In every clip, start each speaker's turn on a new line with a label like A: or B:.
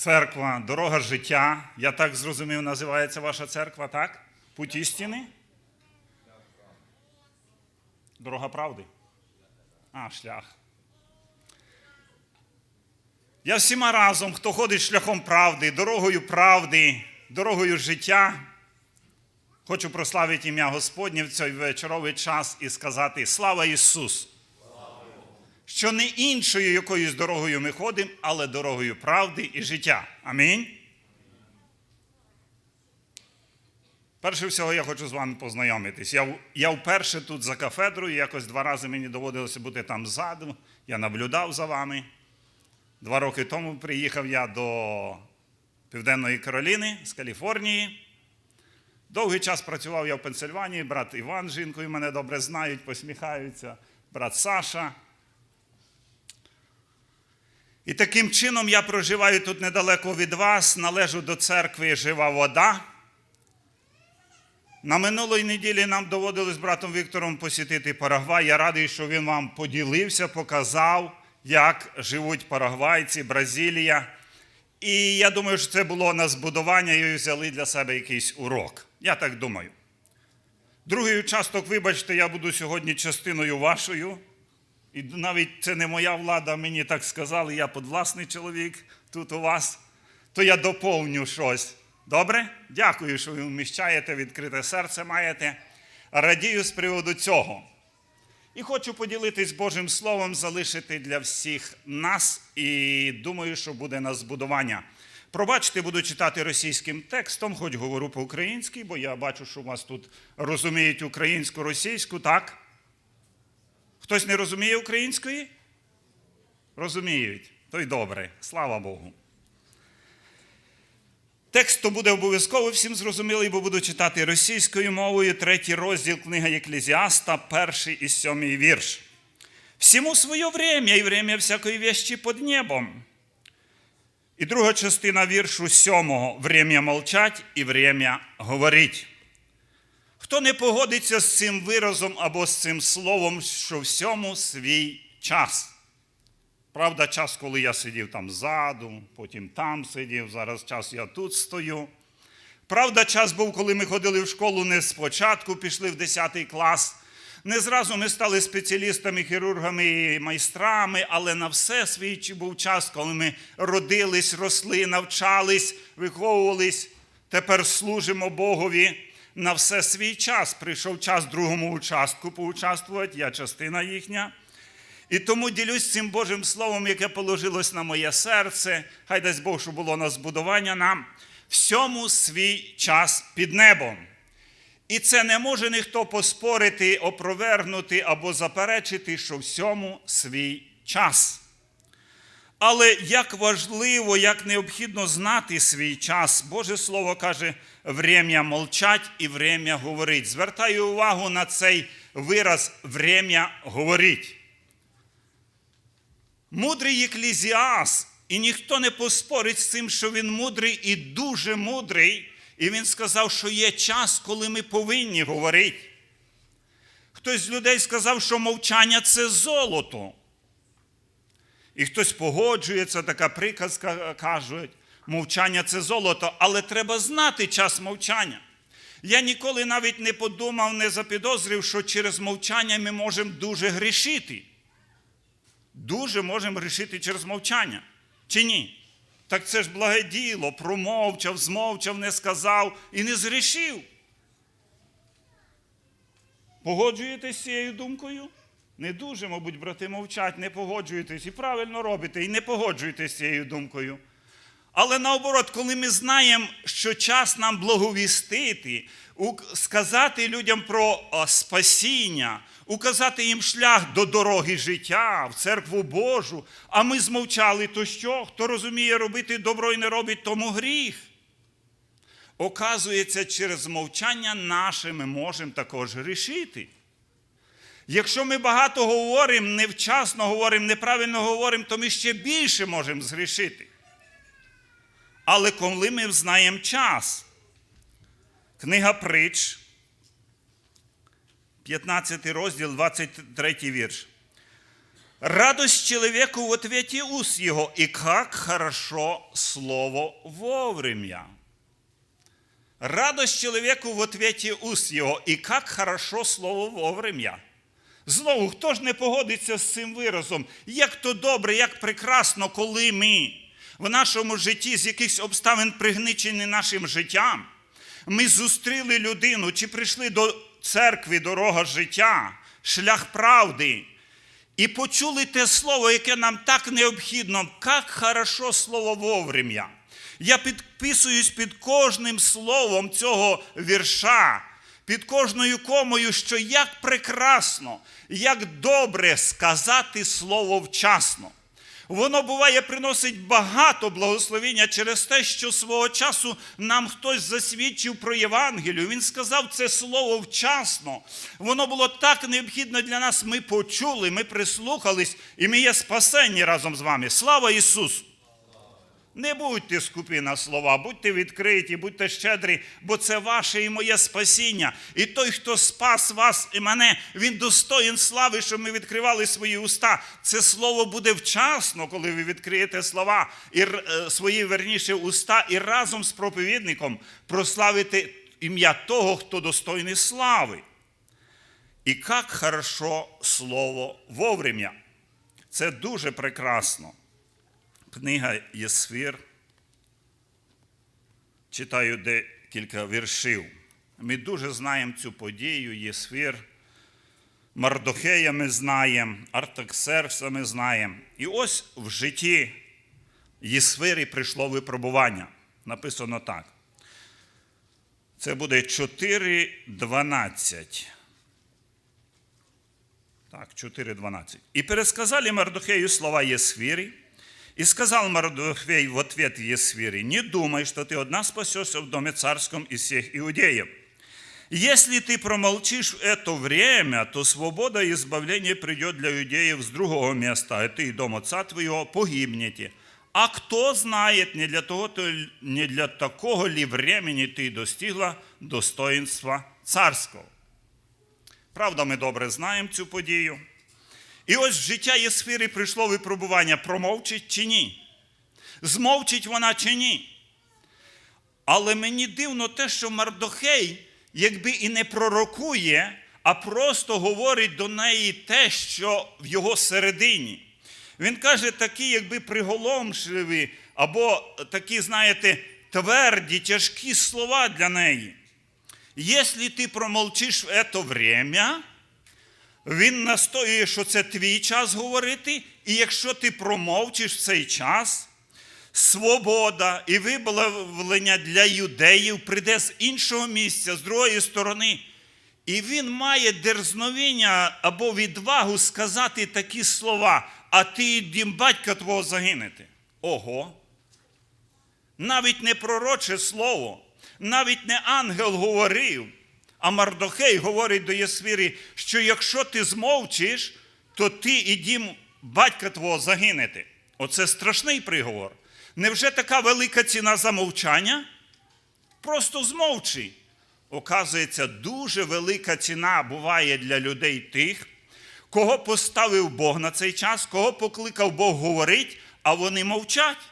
A: Церква, дорога життя. Я так зрозумів, називається ваша церква, так? Путь істини? Дорога правди. А, шлях. Я всіма разом, хто ходить шляхом правди, дорогою правди, дорогою життя, хочу прославити ім'я Господнє в цей вечоровий час і сказати Слава Ісусу! Що не іншою якоюсь дорогою ми ходимо, але дорогою правди і життя. Амінь. Перше всього я хочу з вами познайомитись. Я, я вперше тут за кафедрою, якось два рази мені доводилося бути там ззаду. Я наблюдав за вами. Два роки тому приїхав я до Південної Кароліни з Каліфорнії. Довгий час працював я в Пенсильванії, брат Іван з жінкою мене добре знають, посміхаються, брат Саша. І таким чином я проживаю тут недалеко від вас, належу до церкви Жива вода. На минулої неділі нам доводилось з братом Віктором посітити Парагвай. Я радий, що він вам поділився, показав, як живуть парагвайці, Бразилія. І я думаю, що це було на збудування і взяли для себе якийсь урок. Я так думаю. Другий участок, вибачте, я буду сьогодні частиною вашою. І навіть це не моя влада, мені так сказали, я подвласний чоловік тут у вас, то я доповню щось. Добре? Дякую, що ви вміщаєте, відкрите серце маєте. Радію з приводу цього. І хочу поділитись Божим Словом, залишити для всіх нас, і думаю, що буде на збудування. Пробачте, буду читати російським текстом, хоч говорю по-українськи, бо я бачу, що у вас тут розуміють українську, російську, так? Хтось не розуміє української? Розуміють. То й добре. Слава Богу. Текст то буде обов'язково всім зрозумілий, бо буду читати російською мовою, третій розділ книга Єклезіаста, перший і сьомий вірш. Всему своє время і время всякої вещи под небом. І друга частина віршу сьомого время молчать і время говорить. Хто не погодиться з цим виразом або з цим словом, що всьому свій час. Правда, час, коли я сидів там ззаду, потім там сидів, зараз час я тут стою. Правда, час був, коли ми ходили в школу не спочатку, пішли в 10 клас. Не зразу ми стали спеціалістами, хірургами і майстрами, але на все свій був час, коли ми родились, росли, навчались, виховувались. Тепер служимо Богові на все свій час. Прийшов час другому участку поучаствувати, я частина їхня. І тому ділюсь цим Божим Словом, яке положилось на моє серце. Хай дасть Бог, що було на збудування нам. Всьому свій час під небом. І це не може ніхто поспорити, опровергнути або заперечити, що всьому свій час. Але як важливо, як необхідно знати свій час, Боже Слово каже, «Врем'я молчать і время говорить. Звертаю увагу на цей вираз «время говорить. Мудрий еклезіас, і ніхто не поспорить з цим, що він мудрий і дуже мудрий. І він сказав, що є час, коли ми повинні говорити. Хтось з людей сказав, що мовчання це золото. І хтось погоджується, така приказка кажуть, мовчання це золото, але треба знати час мовчання. Я ніколи навіть не подумав, не запідозрив, що через мовчання ми можемо дуже грішити. Дуже можемо грішити через мовчання. Чи ні? Так це ж благе діло, промовчав, змовчав, не сказав і не згрішив. Погоджуєтесь з цією думкою? Не дуже, мабуть, брати мовчать, не погоджуєтесь і правильно робите, і не погоджуєтесь з цією думкою. Але наоборот, коли ми знаємо, що час нам благовістити, сказати людям про спасіння, указати їм шлях до дороги життя, в церкву Божу, а ми змовчали, то що? Хто розуміє робити добро і не робить, тому гріх. Оказується, через мовчання наше ми можемо також грішити. Якщо ми багато говоримо, невчасно говоримо, неправильно говоримо, то ми ще більше можемо згрішити. Але коли ми знаємо час, книга притч, 15 розділ, 23 вірш. Радость человеку в ответе уст его, и как хорошо слово вовремя. Радость человеку в ответе уст его, і як хорошо слово вовремя. Знову, хто ж не погодиться з цим виразом? Як то добре, як прекрасно, коли ми в нашому житті з якихось обставин пригничені нашим життям, ми зустріли людину чи прийшли до церкви дорога життя, шлях правди, і почули те слово, яке нам так необхідно, як хорошо слово вовремя. Я підписуюсь під кожним словом цього вірша, під кожною комою, що як прекрасно, як добре сказати слово вчасно. Воно буває приносить багато благословення через те, що свого часу нам хтось засвідчив про Євангелію. Він сказав це слово вчасно. Воно було так необхідно для нас. Ми почули, ми прислухались, і ми є спасенні разом з вами. Слава Ісусу! Не будьте скупі на слова, будьте відкриті, будьте щедрі, бо це ваше і моє спасіння. І той, хто спас вас і мене, він достоїн слави, щоб ми відкривали свої уста. Це слово буде вчасно, коли ви відкриєте слова і е, свої верніше уста, і разом з проповідником прославите ім'я того, хто достойний слави. І як хорошо слово вовремя. Це дуже прекрасно. Книга Єсфір. Читаю декілька віршів. Ми дуже знаємо цю подію, Єсфір. Мардохея ми знаємо, Артаксеркса ми знаємо. І ось в житті Єсфирі прийшло випробування. Написано так. Це буде 4.12. Так, 4.12. «И пересказали Мардухею слова Есфири, и сказал Мардухей в ответ Есфири, не думай, что ты одна спасешься в доме царском из всех иудеев. Если ты промолчишь в это время, то свобода и избавление придет для иудеев с другого места, а ты и дом отца твоего погибнете. А кто знает, не для, того, не для такого ли времени ты достигла достоинства царского. Правда, ми добре знаємо цю подію. І ось в життя Єсфіри прийшло випробування, промовчить чи ні. Змовчить вона чи ні. Але мені дивно те, що Мардохей, якби і не пророкує, а просто говорить до неї те, що в його середині. Він каже, такі, якби приголомшливі, або такі, знаєте, тверді, тяжкі слова для неї. Если ти промолчиш в это время, він настоює, що це твій час говорити, і якщо ти промовчиш цей час, свобода і виблавлення для юдеїв прийде з іншого місця, з другої сторони. І він має дерзновіння або відвагу сказати такі слова, а ти дім батька твого загинете. Ого! Навіть не пророче слово навіть не ангел говорив, а Мардохей говорить до Єсфірі, що якщо ти змовчиш, то ти і дім батька твого загинете. Оце страшний приговор. Невже така велика ціна за мовчання? Просто змовчи. Оказується, дуже велика ціна буває для людей тих, кого поставив Бог на цей час, кого покликав Бог говорить, а вони мовчать.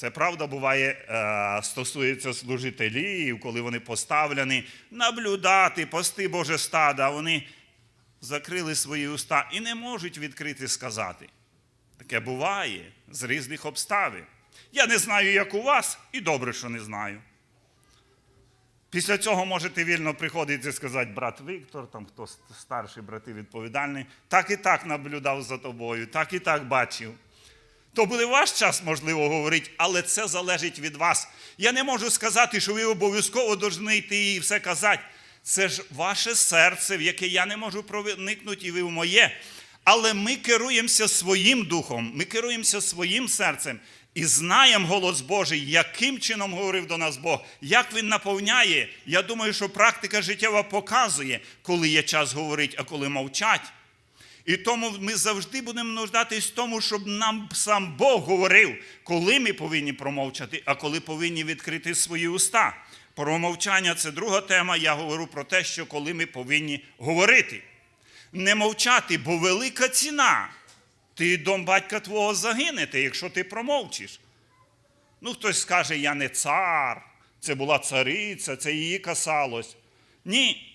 A: Це правда буває, е, стосується служителів, коли вони поставлені наблюдати, пасти Боже стада, вони закрили свої уста і не можуть відкрити сказати. Таке буває з різних обставин. Я не знаю, як у вас, і добре, що не знаю. Після цього можете вільно приходити і сказати, брат Віктор, там хто старший брати відповідальний, так і так наблюдав за тобою, так і так бачив. То буде ваш час, можливо, говорити, але це залежить від вас. Я не можу сказати, що ви обов'язково повинні йти і все казати. Це ж ваше серце, в яке я не можу проникнути, і ви в моє. Але ми керуємося своїм духом, ми керуємося своїм серцем і знаємо голос Божий, яким чином говорив до нас Бог, як він наповняє. Я думаю, що практика життєва показує, коли є час говорити, а коли мовчать. І тому ми завжди будемо нуждатись в тому, щоб нам сам Бог говорив, коли ми повинні промовчати, а коли повинні відкрити свої уста. Промовчання це друга тема. Я говорю про те, що коли ми повинні говорити. Не мовчати, бо велика ціна. Ти дом батька твого загинете, якщо ти промовчиш. Ну, хтось скаже, я не цар, це була цариця, це її касалось. Ні.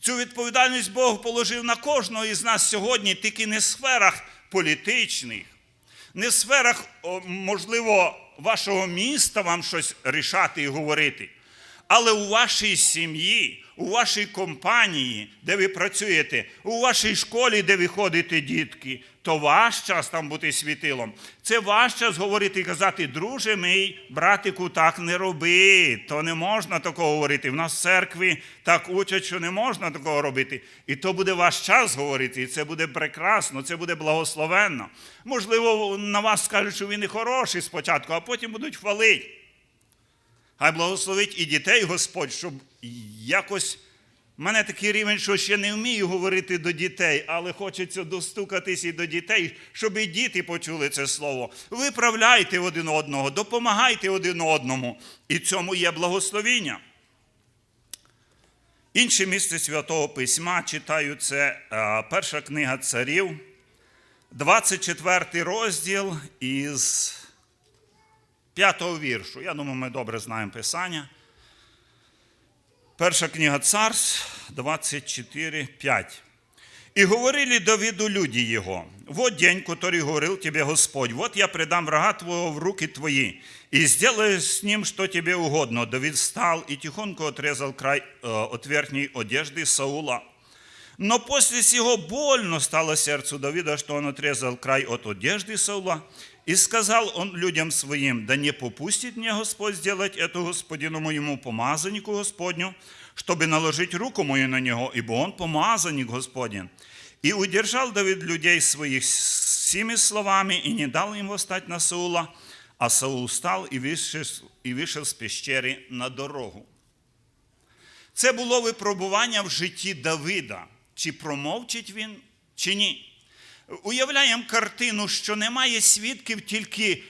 A: Цю відповідальність Бог положив на кожного із нас сьогодні, тільки не в сферах політичних, не в сферах, можливо, вашого міста вам щось рішати і говорити. Але у вашій сім'ї, у вашій компанії, де ви працюєте, у вашій школі, де ви ходите, дітки, то ваш час там бути світилом. Це ваш час говорити і казати, друже мій, братику, так не роби. То не можна такого говорити. В нас в церкві так учать, що не можна такого робити. І то буде ваш час говорити, і це буде прекрасно, це буде благословенно. Можливо, на вас скажуть, що ви не хороший спочатку, а потім будуть хвалити. Хай благословить і дітей Господь, щоб якось. У мене такий рівень, що ще не вмію говорити до дітей, але хочеться достукатись і до дітей, щоб і діти почули це слово. Виправляйте один одного, допомагайте один одному. І цьому є благословіння. Інше місце Святого Письма читаю це е, перша книга царів, 24 розділ із п'ятого віршу. Я думаю, ми добре знаємо Писання. Перша книга Царств, 24, 5. «И говорили Давиду люди его, вот день, который говорил тебе Господь, вот я предам врага твоего в руки твои, и сделаю с ним, что тебе угодно. Давид встал и тихонько отрезал край э, от верхней одежды Саула. Но после сего больно стало сердцу Давида, что он отрезал край от одежды Саула, и сказал он людям своим, да не попустит мне Господь сделать это господину моему помазаннику Господню, чтобы наложить руку мою на него, ибо он помазанник Господень. И удержал Давид людей своих сими словами, и не дал им восстать на Саула, а Саул встал и вышел, и вышел з пещери на дорогу. Це було випробування в житті Давида. Чи промовчить він, чи ні. Уявляємо картину, що немає свідків, тільки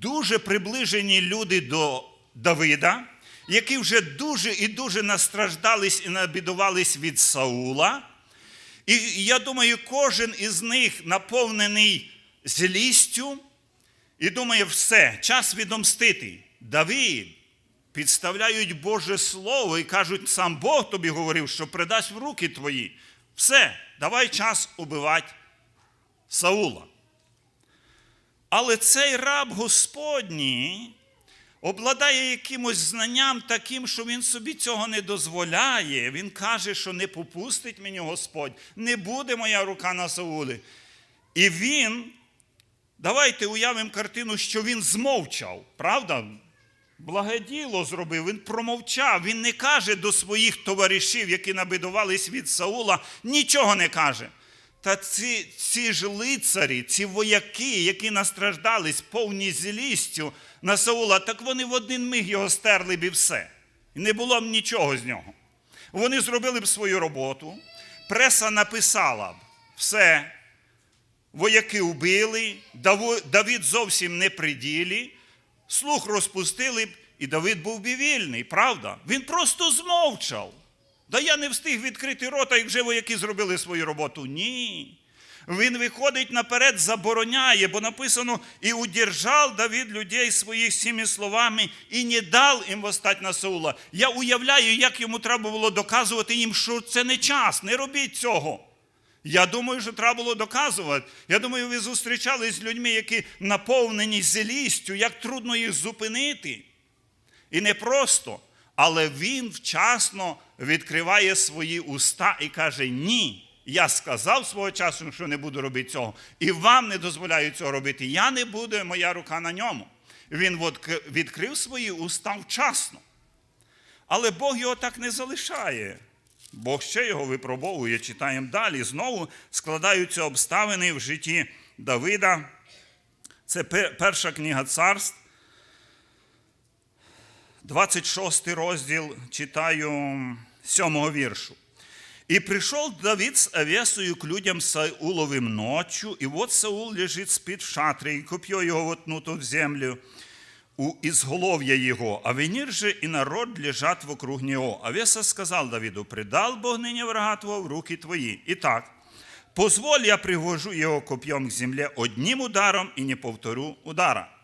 A: дуже приближені люди до Давида, які вже дуже і дуже настраждались і набідувались від Саула. І я думаю, кожен із них наповнений злістю і думає, все, час відомстити. Давид, підставляють Боже Слово і кажуть, сам Бог тобі говорив, що придасть в руки твої. Все, давай час убивати Саула. Але цей раб Господній обладає якимось знанням таким, що він собі цього не дозволяє. Він каже, що не попустить мені Господь, не буде моя рука на Саулі. І він, давайте уявимо картину, що він змовчав, правда? Благе діло зробив, він промовчав, він не каже до своїх товаришів, які набидувались від Саула, нічого не каже. Та ці, ці ж лицарі, ці вояки, які настраждались повні злістю на Саула, так вони в один миг його стерли б і все. І не було б нічого з нього. Вони зробили б свою роботу, преса написала б все, вояки вбили, Давид зовсім не при ділі, слух розпустили б, і Давид був би вільний, правда? Він просто змовчав. Да я не встиг відкрити рота, як вже вояки зробили свою роботу. Ні. Він виходить наперед, забороняє, бо написано, і удержав Давид людей своїх цими словами, і не дав їм восстать на Саула. Я уявляю, як йому треба було доказувати їм, що це не час, не робіть цього. Я думаю, що треба було доказувати. Я думаю, ви зустрічались з людьми, які наповнені злістю, як трудно їх зупинити. І не просто, але він вчасно відкриває свої уста і каже: Ні. Я сказав свого часу, що не буду робити цього, і вам не дозволяю цього робити. Я не буду, моя рука на ньому. Він відкрив свої уста вчасно. Але Бог його так не залишає. Бог ще його випробовує, читаємо далі. Знову складаються обставини в житті Давида. Це перша книга царств, 26 розділ читаю 7 віршу. «И пришел Давид с Овесою к людям Сауловым ночью, и вот Саул лежит, спит в шатре, и копье его воткнуто в землю, у изголовья его, а Венир же и народ лежат вокруг него. Овеса сказал Давиду, предал Бог ныне врага твоего в руки твои. Итак, Позволь, я пригвожу его копьем к земле одним ударом и не повторю удара.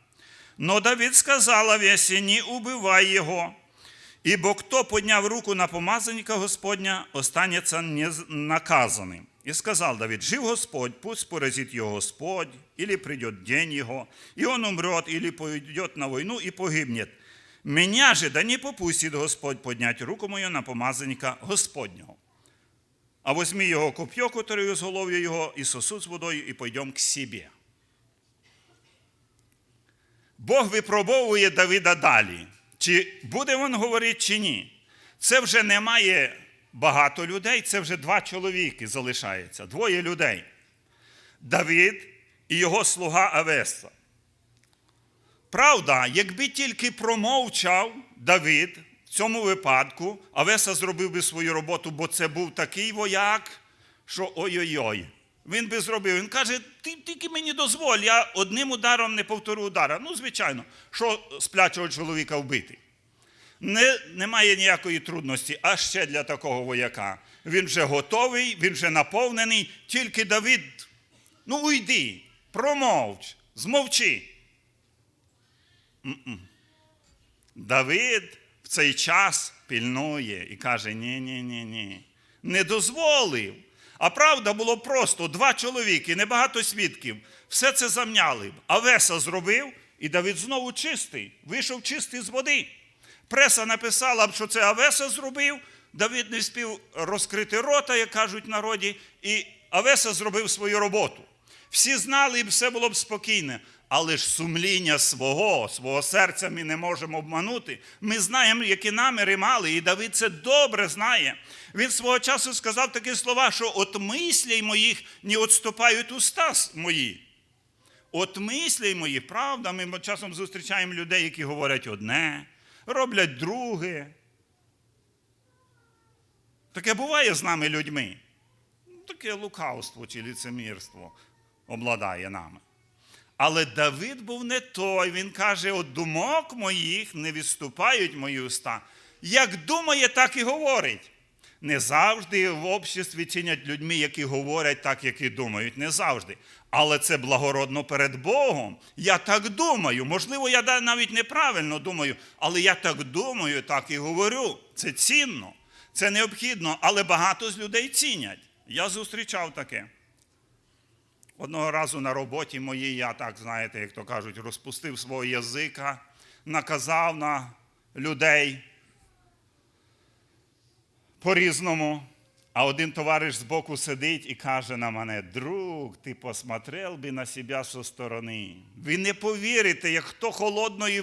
A: Но Давид сказал Авесе, не убивай его, ибо кто подняв руку на помазанника Господня, останется наказанным. И сказал Давид, жив Господь, пусть поразит его Господь, или придет день его, и он умрет, или пойдет на войну и погибнет. Меня же да не попустит Господь поднять руку мою на помазанника Господнього. А возьми його коп'є, которое з голов'я його, і сосуд з водою, і пойдем к себе. Бог випробовує Давида далі. Чи буде він говорити, чи ні. Це вже немає багато людей, це вже два чоловіки залишається, двоє людей. Давид і його слуга Авеса. Правда, якби тільки промовчав Давид в цьому випадку, Авеса зробив би свою роботу, бо це був такий вояк, що ой-ой-ой. Він би зробив. Він каже, ти тільки мені дозволь, я одним ударом не повторю удара. Ну, звичайно, що сплячого чоловіка вбити. Не, Немає ніякої трудності, а ще для такого вояка. Він вже готовий, він вже наповнений, тільки Давид, ну уйди, промовч, змовчи. М-м. Давид в цей час пільнує і каже: ні, ні, ні, ні. Не дозволив. А правда було просто два чоловіки, небагато свідків. Все це замняли. Авеса зробив, і Давид знову чистий, вийшов чистий з води. Преса написала, що це Авеса зробив. Давид не спів розкрити рота, як кажуть народі, і Авеса зробив свою роботу. Всі знали, і все було б спокійне. Але ж сумління свого, свого серця ми не можемо обманути. Ми знаємо, які наміри мали, і Давид це добре знає. Він свого часу сказав такі слова, що от мислей моїх не відступають уста мої. От мислей моїх, правда, ми часом зустрічаємо людей, які говорять одне, роблять друге. Таке буває з нами людьми. Таке лукавство чи ліцемірство обладає нами. Але Давид був не той. Він каже: от думок моїх не відступають мої уста. Як думає, так і говорить. Не завжди в обществі чинять людьми, які говорять так, як і думають. Не завжди. Але це благородно перед Богом. Я так думаю. Можливо, я навіть неправильно думаю, але я так думаю, так і говорю. Це цінно, це необхідно, але багато з людей цінять. Я зустрічав таке. Одного разу на роботі моїй, я так, знаєте, як то кажуть, розпустив свого язика, наказав на людей по-різному. А один товариш збоку сидить і каже на мене: друг, ти посмотрел би на себе зі сторони. Ви не повірите, як хто холодної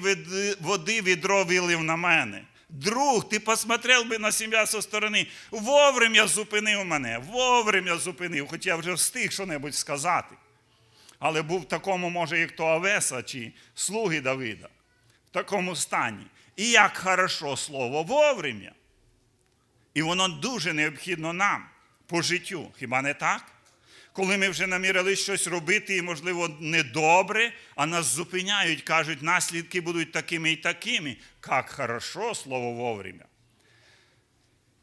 A: води відро вилив на мене. Друг, ти посмотрел би на себе зі сторони. Вовремя зупинив мене, вовремя зупинив, хоч я вже встиг що-небудь сказати. Але був в такому, може, як то Авеса чи слуги Давида, в такому стані. І як хорошо слово вовремя. І воно дуже необхідно нам по життю. Хіба не так? Коли ми вже намірили щось робити, і, можливо, недобре, а нас зупиняють, кажуть, наслідки будуть такими і такими. Як хорошо слово вовремя.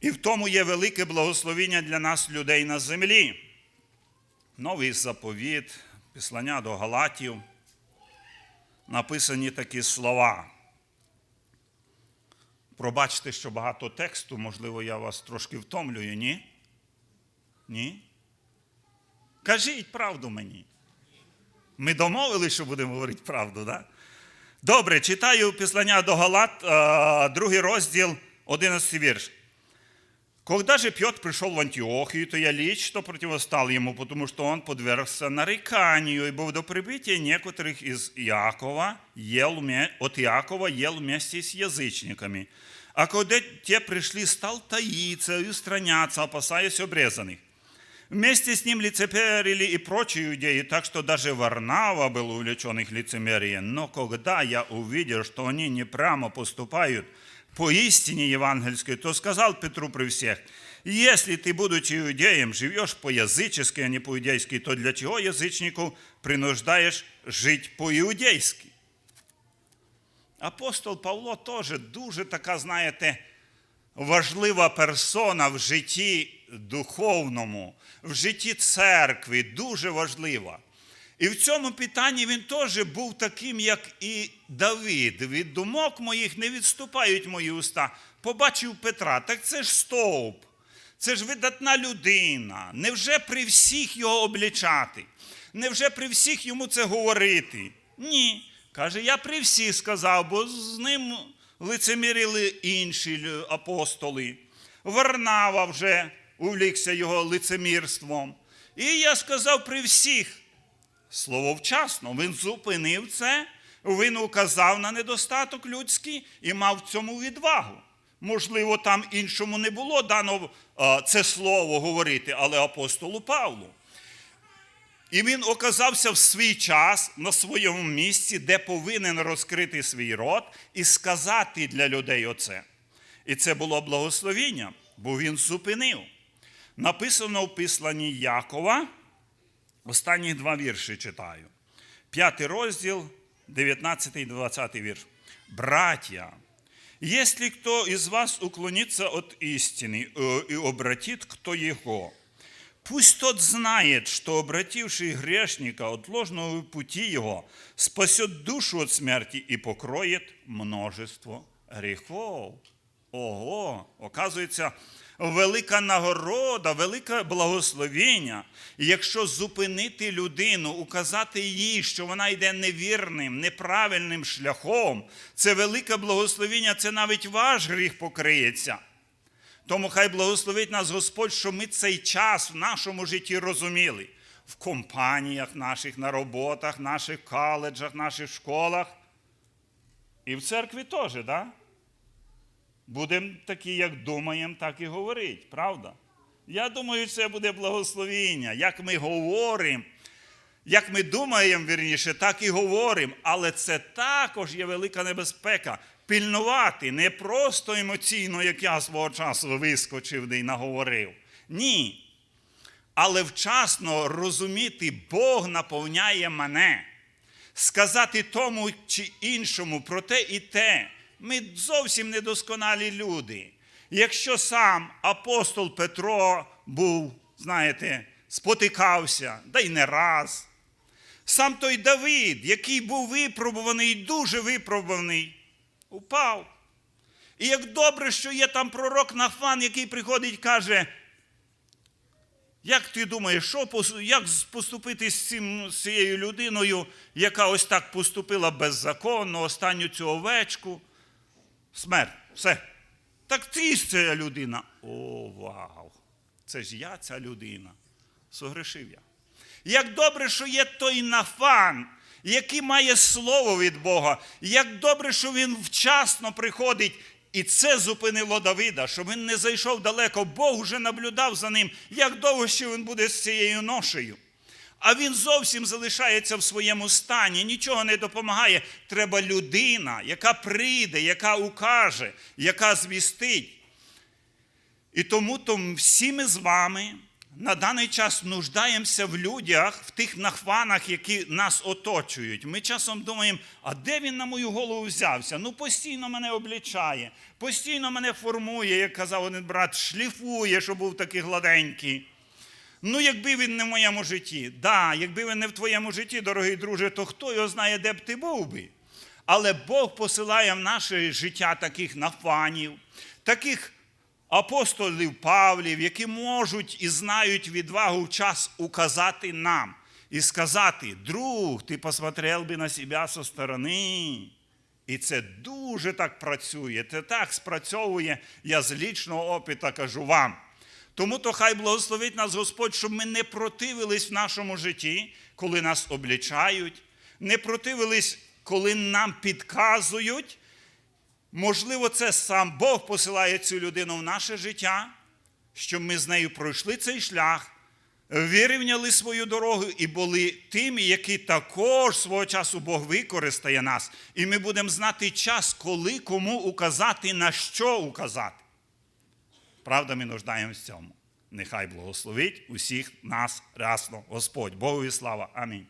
A: І в тому є велике благословіння для нас, людей на землі. Новий заповіт, післання до Галатів, написані такі слова. Пробачте, що багато тексту, можливо, я вас трошки втомлюю, ні? Ні? Кажіть правду мені. Ми домовилися, що будемо говорити правду, да? Добре, читаю післання до Галат, другий розділ, 11 вірш. Когда же Петр пришел в Антиохию, то я лично противостал ему, потому что он подвергся нареканию, и был до прибытия некоторых из Иакова, ел, от Иакова ел вместе с язычниками. А когда те пришли, стал таиться и устраняться, опасаясь обрезанных. Вместе с ним лицемерили и прочие иудеи, так что даже Варнава был увлечен их лицемерием. Но когда я увидел, что они не прямо поступают по истине евангельской, то сказал Петру при всех, если ты, будучи иудеем, живешь по-язычески, а не по-иудейски, то для чего язычнику принуждаешь жить по-иудейски? Апостол Павло теж дуже така, знаєте, важлива персона в житті духовному, в житті церкви, дуже важлива. І в цьому питанні він теж був таким, як і Давид. Від думок моїх не відступають мої уста. Побачив Петра, так це ж стовп, це ж видатна людина. Невже при всіх його облічати? Невже при всіх йому це говорити? Ні. Каже, я при всіх сказав, бо з ним лицемірили інші апостоли. Варнава вже увлікся його лицемірством. І я сказав при всіх. Слово вчасно, він зупинив це, він указав на недостаток людський і мав в цьому відвагу. Можливо, там іншому не було дано е, це слово говорити, але апостолу Павлу. І він оказався в свій час на своєму місці, де повинен розкрити свій рот і сказати для людей оце. І це було благословіння, бо він зупинив. Написано в писланні Якова, останні два вірші читаю. П'ятий розділ, 19 і 20 вірш. Братья, если кто из вас уклонится от истины э, и обратит кто его, Пусть тот знает, что обративший грешника от ложного пути его спасет душу от смерти и покроет множество гріхов. Ого, оказується, велика нагорода, велике благословіння. Якщо зупинити людину, указати їй, що вона йде невірним, неправильним шляхом, це велике благословіння, це навіть ваш гріх покриється. Тому хай благословить нас Господь, що ми цей час в нашому житті розуміли. В компаніях наших, на роботах, наших коледжах, наших школах. І в церкві теж, так? Да? Будемо такі, як думаємо, так і говорить, правда? Я думаю, це буде благословіння. Як ми говоримо, як ми думаємо, вірніше, так і говоримо. Але це також є велика небезпека. Пільнувати не просто емоційно, як я свого часу вискочив де наговорив. Ні. Але вчасно розуміти, Бог наповняє мене. Сказати тому чи іншому про те і те. Ми зовсім недосконалі люди. Якщо сам апостол Петро був, знаєте, спотикався, да й не раз. Сам той Давид, який був випробуваний, дуже випробуваний, упав. І як добре, що є там пророк Нафан, який приходить і каже, як ти думаєш, що, як поступити з, цим, з цією людиною, яка ось так поступила беззаконно, останню цю овечку? Смерть, все. Так ти ж ця людина. О, вау! Це ж я ця людина. Согрешив я. Як добре, що є той нафан, який має слово від Бога. Як добре, що він вчасно приходить. І це зупинило Давида, щоб він не зайшов далеко. Бог вже наблюдав за ним, як довго ще він буде з цією ношею. А він зовсім залишається в своєму стані, нічого не допомагає. Треба людина, яка прийде, яка укаже, яка звістить. І тому то всі ми з вами на даний час нуждаємося в людях, в тих нахванах, які нас оточують. Ми часом думаємо, а де він на мою голову взявся? Ну, постійно мене облічає, постійно мене формує, як казав один брат, шліфує, щоб був такий гладенький. Ну, якби він не в моєму житті, да, якби він не в твоєму житті, дорогий друже, то хто його знає, де б ти був би? Але Бог посилає в наше життя таких нафанів, таких апостолів Павлів, які можуть і знають відвагу в час указати нам і сказати: друг, ти посмотрел би на себе со сторони. І це дуже так працює, це так спрацьовує, я з лічного опиту кажу вам. Тому то хай благословить нас Господь, щоб ми не противились в нашому житті, коли нас облічають, не противились, коли нам підказують. Можливо, це сам Бог посилає цю людину в наше життя, щоб ми з нею пройшли цей шлях, вирівняли свою дорогу і були тими, які також свого часу Бог використає нас. І ми будемо знати час, коли кому указати, на що указати. Правда, ми нуждаємося в цьому. Нехай благословить усіх нас рясно Господь. Богові слава. Амінь.